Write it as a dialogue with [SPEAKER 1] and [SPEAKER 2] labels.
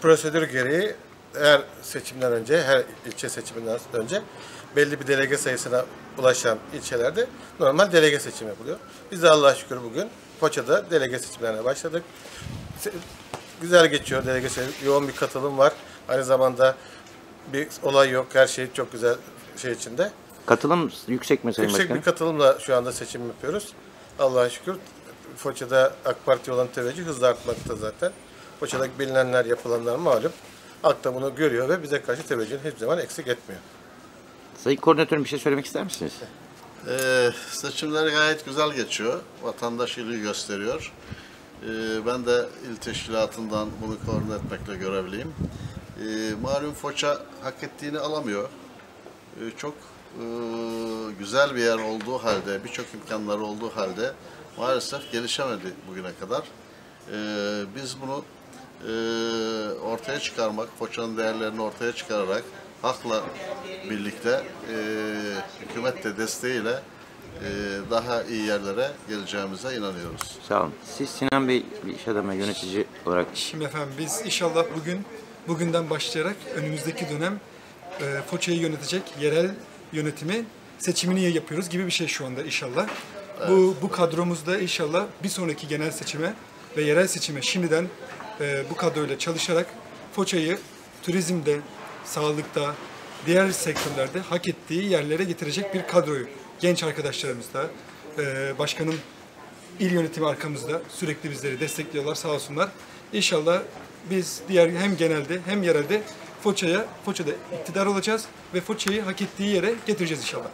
[SPEAKER 1] Prosedür gereği her seçimden önce, her ilçe seçiminden önce belli bir delege sayısına ulaşan ilçelerde normal delege seçimi yapılıyor. Biz de Allah'a şükür bugün Foça'da delege seçimlerine başladık. Se- Güzel geçiyor delege seçimi. Yoğun bir katılım var. Aynı zamanda bir olay yok. Her şey çok güzel şey içinde.
[SPEAKER 2] Katılım yüksek mi Sayın
[SPEAKER 1] Yüksek
[SPEAKER 2] Başkanım?
[SPEAKER 1] bir katılımla şu anda seçim yapıyoruz. Allah'a şükür Foça'da AK Parti olan teveccüh hızla artmakta zaten. Foça'daki bilinenler, yapılanlar malum. Halk da bunu görüyor ve bize karşı teveccühünü hiçbir zaman eksik etmiyor.
[SPEAKER 2] Sayın Koordinatörüm bir şey söylemek ister misiniz?
[SPEAKER 3] Ee, seçimler gayet güzel geçiyor. Vatandaş ilgi gösteriyor. Ee, ben de il teşkilatından bunu koordine etmekle görevliyim. Ee, malum Foça hak ettiğini alamıyor. Ee, çok e, güzel bir yer olduğu halde, birçok imkanları olduğu halde maalesef gelişemedi bugüne kadar. Ee, biz bunu e, ortaya çıkarmak, Foça'nın değerlerini ortaya çıkararak halkla birlikte e, hükümet de desteğiyle e, daha iyi yerlere geleceğimize inanıyoruz.
[SPEAKER 2] Sağ olun. Siz Sinan Bey bir iş adamı yönetici olarak
[SPEAKER 4] Şimdi efendim biz inşallah bugün bugünden başlayarak önümüzdeki dönem e, Foça'yı yönetecek yerel yönetimi seçimini yapıyoruz gibi bir şey şu anda inşallah. Bu bu kadromuzda inşallah bir sonraki genel seçime ve yerel seçime şimdiden e, bu kadroyla çalışarak Foça'yı turizmde, sağlıkta, diğer sektörlerde hak ettiği yerlere getirecek bir kadroyu genç arkadaşlarımız da e, başkanın İl yönetimi arkamızda sürekli bizleri destekliyorlar sağ olsunlar. İnşallah biz diğer hem genelde hem yerelde Foça'ya Foça'da iktidar olacağız ve Foça'yı hak ettiği yere getireceğiz inşallah.